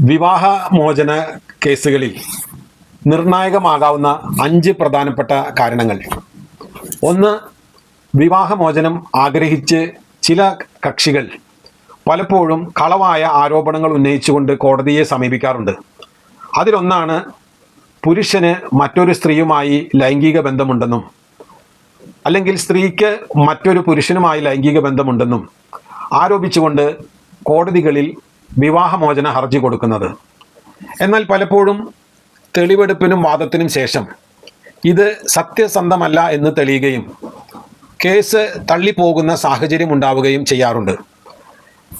വിവാഹമോചന കേസുകളിൽ നിർണായകമാകാവുന്ന അഞ്ച് പ്രധാനപ്പെട്ട കാരണങ്ങൾ. ഒന്ന് വിവാഹമോചനം ആഗ്രഹിച്ച് ചില കക്ഷികൾ പലപ്പോഴും കളവായ ആരോപണങ്ങൾ ഉന്നയിച്ചുകൊണ്ട് കോടതിയെ സമീപിക്കാറുണ്ട്. അതിലൊന്നാണ് പുരുഷന് മറ്റൊരു സ്ത്രീയുമായി ലൈംഗിക ബന്ധമുണ്ടെന്നും അല്ലെങ്കിൽ സ്ത്രീക്ക് മറ്റൊരു പുരുഷനുമായി ലൈംഗിക ബന്ധമുണ്ടെന്നും ആരോപിച്ചുകൊണ്ട് കോടതികളിൽ വിവാഹമോചന ഹർജി കൊടുക്കുന്നത്. എന്നാൽ പലപ്പോഴും തെളിവെടുപ്പിനും വാദത്തിനും ശേഷം ഇത് സത്യസന്ധമല്ല എന്ന് തെളിയുകയും കേസ് തള്ളിപ്പോകുന്ന സാഹചര്യം ഉണ്ടാവുകയും ചെയ്യാറുണ്ട്.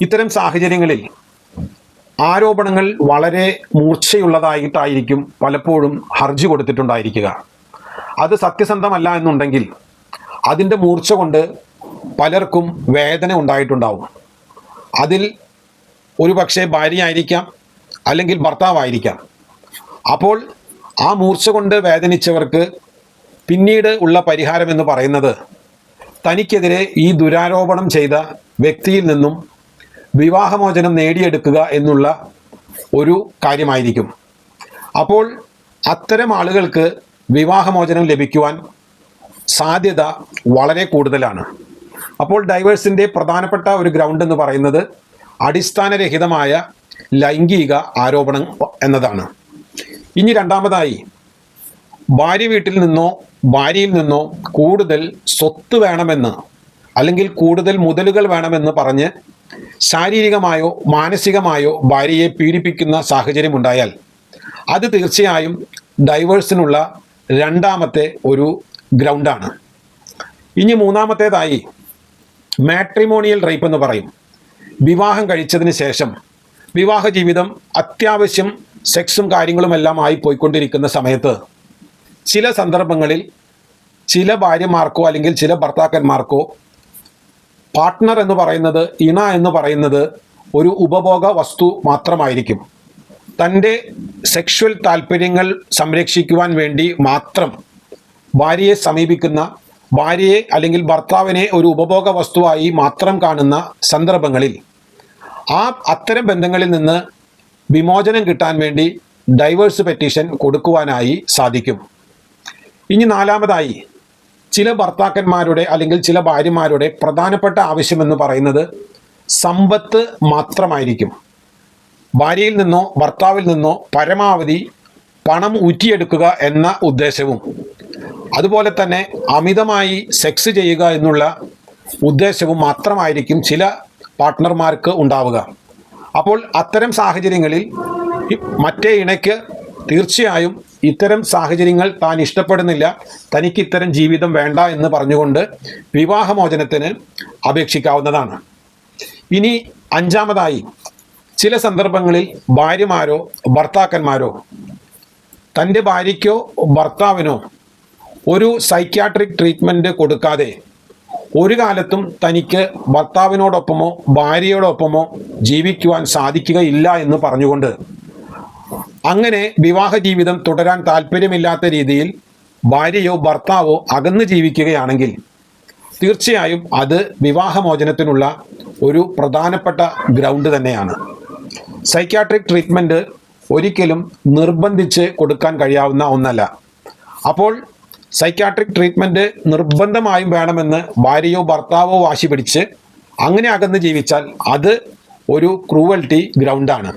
ഇത്തരം സാഹചര്യങ്ങളിൽ ആരോപണങ്ങൾ വളരെ മൂർച്ചയുള്ളതായിട്ടായിരിക്കും പലപ്പോഴും ഹർജി കൊടുത്തിട്ടുണ്ടായിരിക്കുക. അത് സത്യസന്ധമല്ല എന്നുണ്ടെങ്കിൽ അതിന്റെ മൂർച്ച കൊണ്ട് പലർക്കും വേദന ഉണ്ടായിട്ടുണ്ടാവും. അതിൽ ഒരു പക്ഷേ ഭാര്യയായിരിക്കാം അല്ലെങ്കിൽ ഭർത്താവായിരിക്കാം. അപ്പോൾ ആ മൂർച്ച കൊണ്ട് വേദനിച്ചവർക്ക് പിന്നീട് ഉള്ള പരിഹാരം എന്ന് പറയുന്നത് തനിക്കെതിരെ ഈ ദുരാരോപണം ചെയ്ത വ്യക്തിയിൽ നിന്നും വിവാഹമോചനം നേടിയെടുക്കുക എന്നുള്ള ഒരു കാര്യമായിരിക്കും. അപ്പോൾ അത്തരം ആളുകൾക്ക് വിവാഹമോചനം ലഭിക്കുവാൻ സാധ്യത വളരെ കൂടുതലാണ്. അപ്പോൾ ഡൈവേഴ്സിന്റെ പ്രധാനപ്പെട്ട ഒരു ഗ്രൗണ്ട് എന്ന് പറയുന്നത് അടിസ്ഥാനരഹിതമായ ലൈംഗിക ആരോപണം എന്നതാണ്. ഇനി രണ്ടാമതായി ഭാര്യ വീട്ടിൽ നിന്നോ ഭാര്യയിൽ നിന്നോ കൂടുതൽ സ്വത്ത് വേണമെന്ന് അല്ലെങ്കിൽ കൂടുതൽ മുതലുകൾ വേണമെന്ന് പറഞ്ഞ് ശാരീരികമായോ മാനസികമായോ ഭാര്യയെ പീഡിപ്പിക്കുന്ന സാഹചര്യം ഉണ്ടായാൽ അത് തീർച്ചയായും ഡൈവേഴ്സിനുള്ള രണ്ടാമത്തെ ഒരു ഗ്രൗണ്ടാണ്. ഇനി മൂന്നാമത്തേതായി മാട്രിമോണിയൽ റേപ്പ് എന്ന് പറയും. വിവാഹം കഴിച്ചതിന് ശേഷം വിവാഹ ജീവിതം അത്യാവശ്യം സെക്സും കാര്യങ്ങളുമെല്ലാം ആയി പോയിക്കൊണ്ടിരിക്കുന്ന സമയത്ത് ചില സന്ദർഭങ്ങളിൽ ചില ഭാര്യമാർക്കോ അല്ലെങ്കിൽ ചില ഭർത്താക്കന്മാർക്കോ പാർട്ട്ണർ എന്ന് പറയുന്നത് ഇണ എന്ന് പറയുന്നത് ഒരു ഉപഭോഗ വസ്തു മാത്രമായിരിക്കും. തന്റെ സെക്ഷൽ താല്പര്യങ്ങൾ സംരക്ഷിക്കുവാൻ വേണ്ടി മാത്രം ഭാര്യയെ സമീപിക്കുന്ന ഭാര്യയെ അല്ലെങ്കിൽ ഭർത്താവിനെ ഒരു ഉപഭോഗ വസ്തുവായി മാത്രം കാണുന്ന സന്ദർഭങ്ങളിൽ ആ അത്തരം ബന്ധങ്ങളിൽ നിന്ന് വിമോചനം കിട്ടാൻ വേണ്ടി ഡൈവേഴ്സ് പെറ്റീഷൻ കൊടുക്കുവാനായി സാധിക്കും. ഇനി നാലാമതായി ചില ഭർത്താക്കന്മാരുടെ അല്ലെങ്കിൽ ചില ഭാര്യമാരുടെ പ്രധാനപ്പെട്ട ആവശ്യമെന്ന് പറയുന്നത് സമ്പത്ത് മാത്രമായിരിക്കും. ഭാര്യയിൽ നിന്നോ ഭർത്താവിൽ നിന്നോ പരമാവധി പണം ഊറ്റിയെടുക്കുക എന്ന ഉദ്ദേശവും. അതുപോലെ തന്നെ അമിതമായി സെക്സ് ചെയ്യുക എന്നുള്ള ഉദ്ദേശവും മാത്രമായിരിക്കും ചില പാർട്ട്ണർമാർക്ക് ഉണ്ടാവുക. അപ്പോൾ അത്തരം സാഹചര്യങ്ങളിൽ മറ്റേ ഇണയ്ക്ക് തീർച്ചയായും ഇത്തരം സാഹചര്യങ്ങൾ താൻ ഇഷ്ടപ്പെടുന്നില്ല തനിക്ക് ഇത്തരം ജീവിതം വേണ്ട എന്ന് പറഞ്ഞുകൊണ്ട് വിവാഹമോചനത്തിന് അപേക്ഷിക്കാവുന്നതാണ്. ഇനി അഞ്ചാമതായി ചില സന്ദർഭങ്ങളിൽ ഭാര്യമാരോ ഭർത്താക്കന്മാരോ തന്റെ ഭാര്യയ്ക്കോ ഭർത്താവിനോ ഒരു സൈക്യാട്രിക് ട്രീറ്റ്മെന്റ് കൊടുക്കാതെ ഒരു കാലത്തും തനിക്ക് ഭർത്താവിനോടൊപ്പമോ ഭാര്യയോടൊപ്പമോ ജീവിക്കുവാൻ സാധിക്കുകയില്ല എന്ന് പറഞ്ഞുകൊണ്ട് അങ്ങനെ വിവാഹ ജീവിതം തുടരാൻ താല്പര്യമില്ലാത്ത രീതിയിൽ ഭാര്യയോ ഭർത്താവോ അകന്ന് ജീവിക്കുകയാണെങ്കിൽ തീർച്ചയായും അത് വിവാഹമോചനത്തിനുള്ള ഒരു പ്രധാനപ്പെട്ട ഗ്രൗണ്ട് തന്നെയാണ്. സൈക്യാട്രിക് ട്രീറ്റ്മെന്റ് ഒരിക്കലും നിർബന്ധിച്ച് കൊടുക്കാൻ കഴിയാവുന്ന ഒന്നല്ല. അപ്പോൾ സൈക്യാട്രിക് ട്രീറ്റ്മെന്റ് നിർബന്ധമായും വേണമെന്ന് ഭാര്യയോ ഭർത്താവോ വാശി പിടിച്ച് അങ്ങനെ അകന്ന് ജീവിച്ചാൽ അത് ഒരു ക്രൂവൽറ്റി ഗ്രൗണ്ടാണ്